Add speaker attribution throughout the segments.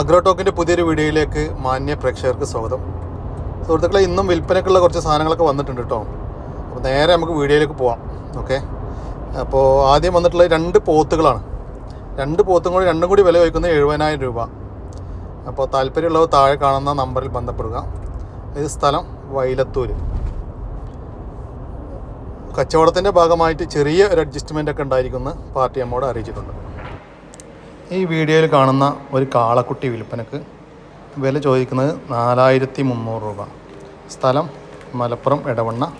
Speaker 1: അഗ്രോടോക്കിന്റെ പുതിയൊരു വീഡിയോയിലേക്ക് മാന്യ പ്രേക്ഷകർക്ക് സ്വാഗതം. സുഹൃത്തുക്കളെ ഇന്നും വിൽപ്പനക്കുള്ള കുറച്ച് സാധനങ്ങളൊക്കെ വന്നിട്ടുണ്ട് കേട്ടോ. അപ്പോൾ നേരെ നമുക്ക് വീഡിയോയിലേക്ക് പോവാം. ഓക്കെ? അപ്പോൾ ആദ്യം വന്നിട്ടുള്ള രണ്ട് പോത്തുകളാണ്. രണ്ട് പോത്തും കൂടി രണ്ടും കൂടി വില വയ്ക്കുന്നത് എഴുപതിനായിരം രൂപ. അപ്പോൾ താല്പര്യമുള്ളവർ താഴെ കാണുന്ന നമ്പറിൽ ബന്ധപ്പെടുക. ഇത് സ്ഥലം വൈലത്തൂര്. കച്ചവടത്തിന്റെ ഭാഗമായിട്ട് ചെറിയ ഒരു അഡ്ജസ്റ്റ്മെന്റ് ഒക്കെ ഉണ്ടായിരിക്കുമെന്ന് പാർട്ടി നമ്മോട് അറിയിച്ചിട്ടുണ്ട്. ഈ വീഡിയോയിൽ കാണുന്ന ഒരു കാളക്കുട്ടി വിൽപ്പനക്ക് വില ചോദിക്കുന്നത് നാലായിരത്തി മുന്നൂറ് രൂപ. സ്ഥലം മലപ്പുറം ഇടവണ്ണ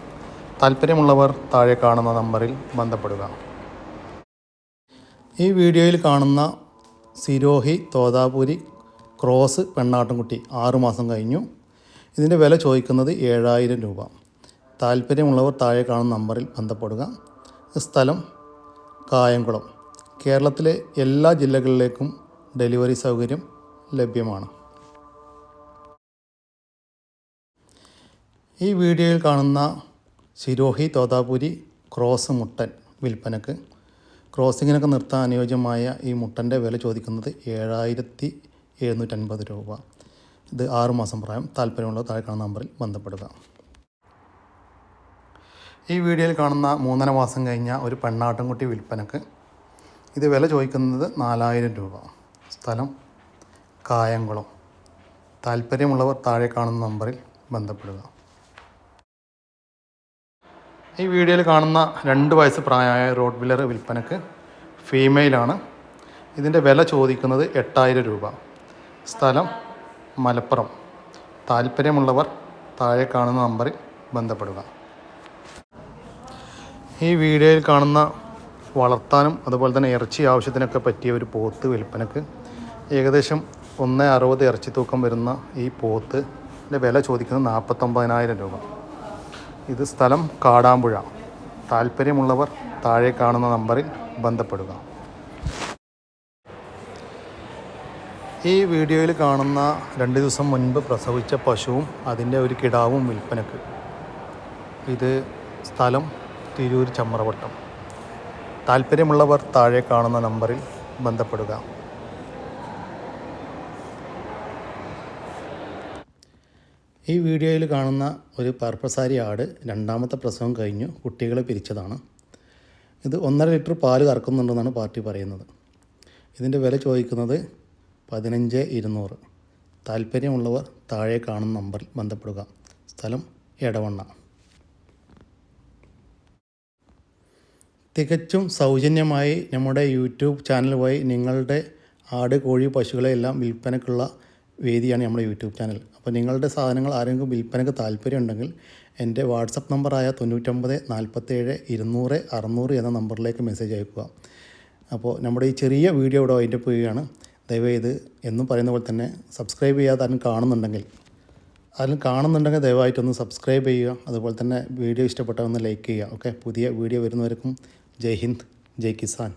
Speaker 1: താല്പര്യമുള്ളവർ താഴെ കാണുന്ന നമ്പറിൽ ബന്ധപ്പെടുക. ഈ വീഡിയോയിൽ കാണുന്ന സിരോഹി തോതാപുരി ക്രോസ് പെണ്ണാട്ടുംകുട്ടി ആറുമാസം കഴിഞ്ഞു. ഇതിന്റെ വില ചോദിക്കുന്നത് ഏഴായിരം രൂപ. താല്പര്യമുള്ളവർ താഴെ കാണുന്ന നമ്പറിൽ ബന്ധപ്പെടുക. സ്ഥലം കായംകുളം. കേരളത്തിലെ എല്ലാ ജില്ലകളിലേക്കും ഡെലിവറി സൗകര്യം ലഭ്യമാണ്. ഈ വീഡിയോയിൽ കാണുന്ന ശിരോഹി തോതാപുരി ക്രോസ് മുട്ടൻ വിൽപ്പനക്ക് ക്രോസിങ്ങിനൊക്കെ നിർത്താൻ അനുയോജ്യമായ ഈ മുട്ടന്റെ വില ചോദിക്കുന്നത് ഏഴായിരത്തി എഴുന്നൂറ്റൻപത് രൂപ. ഇത് ആറുമാസം പ്രായം താല്പര്യമുള്ള താഴെ കാണുന്ന നമ്പറിൽ ബന്ധപ്പെടുക. ഈ വീഡിയോയിൽ കാണുന്ന മൂന്നര മാസം കഴിഞ്ഞ ഒരു പെണ്ണാട്ടൻകുട്ടി വിൽപ്പനക്ക് ഇത് വില ചോദിക്കുന്നത് നാലായിരം രൂപ. സ്ഥലം കായംകുളം. താല്പര്യമുള്ളവർ താഴെ കാണുന്ന നമ്പറിൽ ബന്ധപ്പെടുക. ഈ വീഡിയോയിൽ കാണുന്ന രണ്ട് വയസ്സ് പ്രായമായ റോഡ് വില്ലർ വിൽപ്പനക്ക് ഫീമെയിലാണ് ഇതിന്റെ വില ചോദിക്കുന്നത് എട്ടായിരം രൂപ. സ്ഥലം മലപ്പുറം. താല്പര്യമുള്ളവർ താഴെ കാണുന്ന നമ്പറിൽ ബന്ധപ്പെടുക. ഈ വീഡിയോയിൽ കാണുന്ന വളർത്താനും അതുപോലെ തന്നെ ഇറച്ചി ആവശ്യത്തിനൊക്കെ പറ്റിയ ഒരു പോത്ത് വിൽപ്പനക്ക് ഏകദേശം ഒന്ന് അറുപത് ഇറച്ചി തൂക്കം വരുന്ന ഈ പോത്തിന്റെ വില ചോദിക്കുന്നത് നാൽപ്പത്തൊമ്പതിനായിരം രൂപ. ഇത് സ്ഥലം കാടാമ്പുഴ. താല്പര്യമുള്ളവർ താഴെ കാണുന്ന നമ്പറിൽ ബന്ധപ്പെടുക. ഈ വീഡിയോയിൽ കാണുന്ന രണ്ട് ദിവസം മുൻപ് പ്രസവിച്ച പശുവും അതിന്റെ ഒരു കിടാവും വിൽപ്പനക്ക്. ഇത് സ്ഥലം തിരൂർ ചമ്രവട്ടം. താല്പര്യമുള്ളവർ താഴെ കാണുന്ന നമ്പറിൽ ബന്ധപ്പെടുക. ഈ വീഡിയോയിൽ കാണുന്ന ഒരു പർപ്പസാരി ആട് രണ്ടാമത്തെ പ്രസവം കഴിഞ്ഞു കുട്ടികളെ പിരിച്ചതാണ്. ഇത് ഒന്നര ലിറ്റർ പാൽ കറക്കുന്നുണ്ടെന്നാണ് പാർട്ടി പറയുന്നത്. ഇതിന്റെ വില ചോദിക്കുന്നത് പതിനഞ്ച് ഇരുന്നൂറ്. താല്പര്യമുള്ളവർ താഴെ കാണുന്ന നമ്പറിൽ ബന്ധപ്പെടുക. സ്ഥലം എടവണ്ണ. തികച്ചും സൗജന്യമായി നമ്മുടെ യൂട്യൂബ് ചാനൽ വഴി നിങ്ങളുടെ ആട് കോഴി പശുക്കളെല്ലാം വിൽപ്പനക്കുള്ള വേദിയാണ് നമ്മുടെ യൂട്യൂബ് ചാനൽ. അപ്പോൾ നിങ്ങളുടെ സാധനങ്ങൾ ആരെങ്കിലും വിൽപ്പനക്ക് താല്പര്യമുണ്ടെങ്കിൽ എന്റെ വാട്സപ്പ് നമ്പറായ തൊണ്ണൂറ്റൊമ്പത് നാൽപ്പത്തേഴ് ഇരുന്നൂറ് അറുന്നൂറ് എന്ന നമ്പറിലേക്ക് മെസ്സേജ് അയക്കുക. അപ്പോൾ നമ്മുടെ ഈ ചെറിയ വീഡിയോ ഇവിടെ അതിന്റെ പോവുകയാണ് ദയവായി ഇത് എന്നും പറയുന്ന പോലെ തന്നെ സബ്സ്ക്രൈബ് ചെയ്യാതെ ആരും കാണുന്നുണ്ടെങ്കിൽ അതിന് കാണുന്നുണ്ടെങ്കിൽ ദയവായിട്ടൊന്ന് സബ്സ്ക്രൈബ് ചെയ്യുക. അതുപോലെ തന്നെ വീഡിയോ ഇഷ്ടപ്പെട്ടാൽ ഒന്ന് ലൈക്ക് ചെയ്യുക. ഓക്കെ? പുതിയ വീഡിയോ വരുന്നവർക്കും जय हिंद जय किसान।